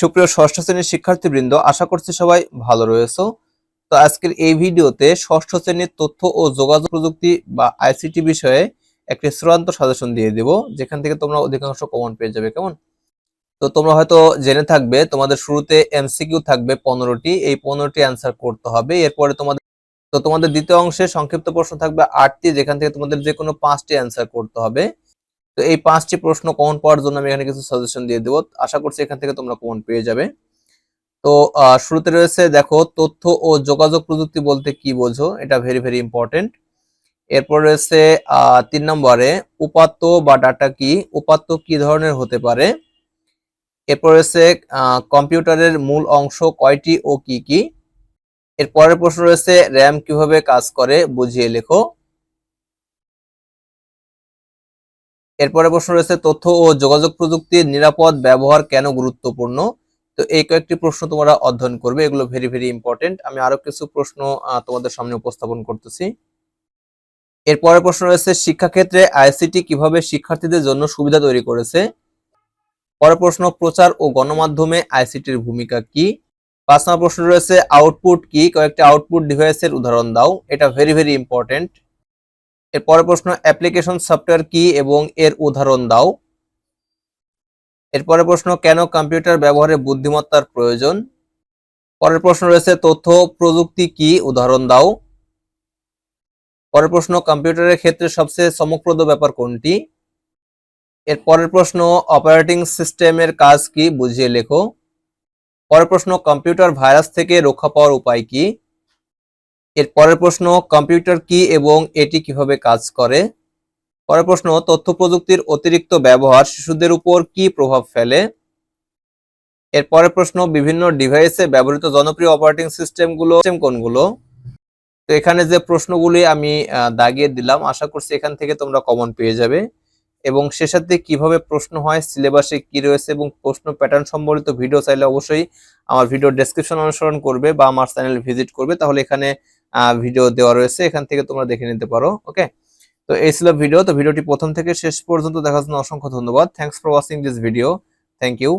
সুপ্রিয় ষষ্ঠ শ্রেণির শিক্ষার্থীবৃন্দ, আশা করছি সবাই ভালো রয়েছে। তো আজকের এই ভিডিওতে ষষ্ঠ শ্রেণির তথ্য ও যোগাযোগ প্রযুক্তি বা আইসিটি বিষয়ে একটি চূড়ান্ত সাজেশন দিয়ে দেব, যেখান থেকে তোমরা অধিকাংশ কমন পেয়ে যাবে, কেমন? তো তোমরা হয়তো জেনে থাকবে, তোমাদের শুরুতে এমসিকিউ থাকবে পনেরোটি, এই পনেরোটি অ্যান্সার করতে হবে। এরপরে তোমাদের, তো তোমাদের দ্বিতীয় অংশে সংক্ষিপ্ত প্রশ্ন থাকবে আটটি, যেখান থেকে তোমাদের যে কোনো পাঁচটি অ্যান্সার করতে হবে। তো এই পাঁচটি প্রশ্ন কমন পাওয়ার জন্য আমি এখানে কিছু সাজেশন দিয়ে দেবো। আশা করছি এখান থেকে তোমরা কমন পেয়ে যাবে। তো শুরুতে রয়েছে, দেখো, তথ্য ও যোগাযোগ প্রযুক্তি বলতে কি বোঝো? এটা ভেরি ভেরি ইম্পর্টেন্ট এরপর রয়েছে তিন নম্বরে, উপাত্ত বা ডাটা কি? উপাত্ত কি ধরনের হতে পারে? এরপর রয়েছে কম্পিউটারের মূল অংশ কয়টি ও কি কি? এর পরের প্রশ্ন রয়েছে, র্যাম কীভাবে কাজ করে? বুঝিয়ে লেখো। এরপরে প্রশ্ন রয়েছে, তথ্য ও যোগাযোগ প্রযুক্তির নিরাপদ ব্যবহার কেন গুরুত্বপূর্ণ? তো এই কয়েকটি প্রশ্ন তোমরা অধ্যয়ন করবে, এগুলো ভেরি ভেরি ইম্পর্টেন্ট আমি আরও কিছু প্রশ্ন তোমাদের সামনে উপস্থাপন করতেছি। এরপরে প্রশ্ন রয়েছে, শিক্ষাক্ষেত্রে আইসিটি কীভাবে শিক্ষার্থীদের জন্য সুবিধা তৈরি করেছে? পরের প্রশ্ন, প্রচার ও গণমাধ্যমে আইসিটির ভূমিকা কি? পাঁচ নম্বর প্রশ্ন রয়েছে, আউটপুট কি? কয়েকটি আউটপুট ডিভাইসের উদাহরণ দাও, এটা ভেরি ভেরি ইম্পর্টেন্ট এর পরের প্রশ্ন অ্যাপ্লিকেশন সফটওয়্যার কি এবং এর উদাহরণ দাও। এরপরের প্রশ্ন, কেন কম্পিউটার ব্যবহারে বুদ্ধিমত্তার প্রয়োজন? পরের প্রশ্ন রয়েছে, তথ্য প্রযুক্তি কি? উদাহরণ দাও। পরের প্রশ্ন, কম্পিউটারের ক্ষেত্রে সবচেয়ে চমকপ্রদ ব্যাপার কোনটি? এর পরের প্রশ্ন অপারেটিং সিস্টেমের কাজ কি? বুঝিয়ে লেখো। পরের প্রশ্ন, কম্পিউটার ভাইরাস থেকে রক্ষা পাওয়ার উপায় কি? এর পরের প্রশ্ন, কম্পিউটার কি এবং এটি কীভাবে কাজ করে? পরের প্রশ্ন, তথ্য প্রযুক্তির অতিরিক্ত ব্যবহার শিশুদের উপর কি প্রভাব ফেলে? এর পরের প্রশ্ন, বিভিন্ন ডিভাইসে ব্যবহৃত জনপ্রিয় অপারেটিং সিস্টেমগুলো সিস্টেম কোনগুলো? তো এখানে যে প্রশ্নগুলি আমি দাগিয়ে দিলাম, আশা করছি এখান থেকে তোমরা কমন পেয়ে যাবে। এবং সে সাথে কীভাবে প্রশ্ন হয় সিলেবাসে কি রয়েছে এবং প্রশ্ন প্যাটার্ন সম্বলিত ভিডিও চাইলে অবশ্যই আমার ভিডিও ডেসক্রিপশন অনুসরণ করবে বা আমার চ্যানেল ভিজিট করবে। তাহলে এখানে ভিডিও দেওয়া রয়েছে, এখান থেকে তোমরা দেখে নিতে পারো ওকে তো এই ছিল ভিডিও তো ভিডিওটি প্রথম থেকে শেষ পর্যন্ত দেখার জন্য অসংখ্য ধন্যবাদ। Thanks for watching this video thank you